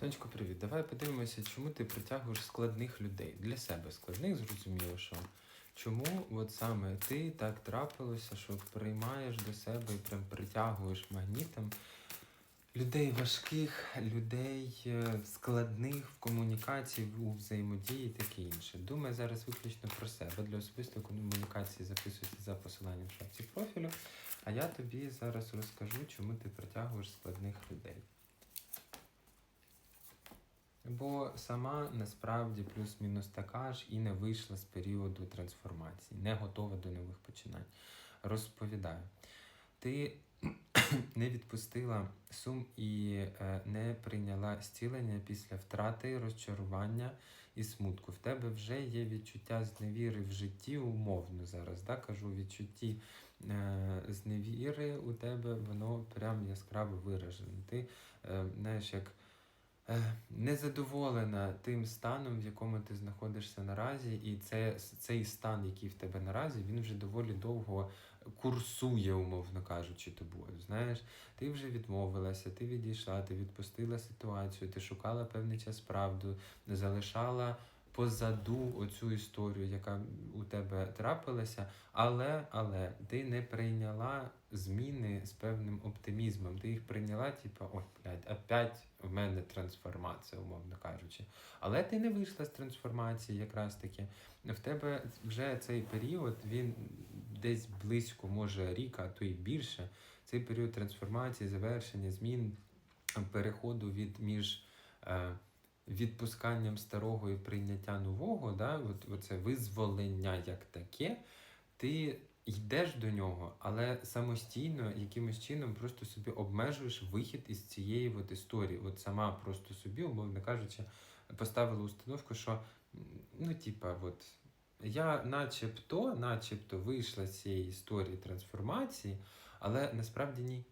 Сонечко, привіт. Давай подивимося, чому ти притягуєш складних людей. Для себе складних, зрозуміло, що. Чому от саме ти так трапилося, що приймаєш до себе і прям притягуєш магнітом людей важких, людей е, складних в комунікації, у взаємодії і таке інше. Думай зараз виключно про себе. Для особистої комунікації записуйся за посиланням в шапці профілю. А я тобі зараз розкажу, чому ти притягуєш складних людей. Бо сама насправді плюс-мінус така ж і не вийшла з періоду трансформації, не готова до нових починань. Розповідаю, ти не відпустила сум і е, не прийняла зцілення після втрати, розчарування і смутку. В тебе вже є відчуття зневіри в житті, умовно зараз. Да? Кажу, відчутті е, зневіри у тебе, воно прям яскраво виражене. Ти е, знаєш, як незадоволена тим станом, в якому ти знаходишся наразі, і це, цей стан, який в тебе наразі, він вже доволі довго курсує, умовно кажучи, тобою. Знаєш, ти вже відмовилася, ти відійшла, ти відпустила ситуацію, ти шукала певний час правду, залишала. Позаду оцю історію, яка у тебе трапилася, але але ти не прийняла зміни з певним оптимізмом. Ти їх прийняла, типу, ой, блядь, опять в мене трансформація, умовно кажучи. Але ти не вийшла з трансформації, якраз таки. В тебе вже цей період, він десь близько, може рік, а то й більше. Цей період трансформації, завершення, змін, переходу від між. Е, Відпусканням старого і прийняття нового, да, от, оце визволення як таке, ти йдеш до нього, але самостійно, якимось чином, просто собі обмежуєш вихід із цієї от історії. От сама просто собі, умовно кажучи, поставила установку, що ну, типа, от я начебто, начебто вийшла з цієї історії трансформації, але насправді ні.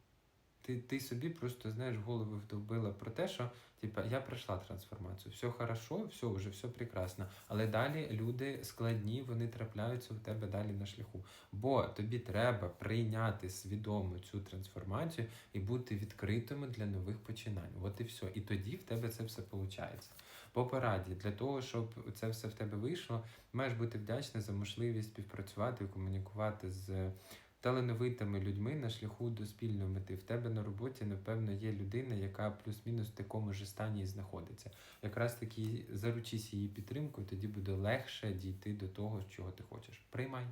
Ти ти собі просто знаєш, голову вдовбила про те, що типа я пройшла трансформацію, все хорошо, все вже все прекрасно. Але далі люди складні, вони трапляються у тебе далі на шляху. Бо тобі треба прийняти свідомо цю трансформацію і бути відкритими для нових починань. От і все. І тоді в тебе це все виходить. По пораді, для того, щоб це все в тебе вийшло, маєш бути вдячна за можливість співпрацювати і комунікувати з талановитими людьми на шляху до спільної мети. В тебе на роботі, напевно, є людина, яка плюс-мінус в такому ж стані знаходиться. Якраз таки заручись її підтримкою, тоді буде легше дійти до того, чого ти хочеш. Приймай.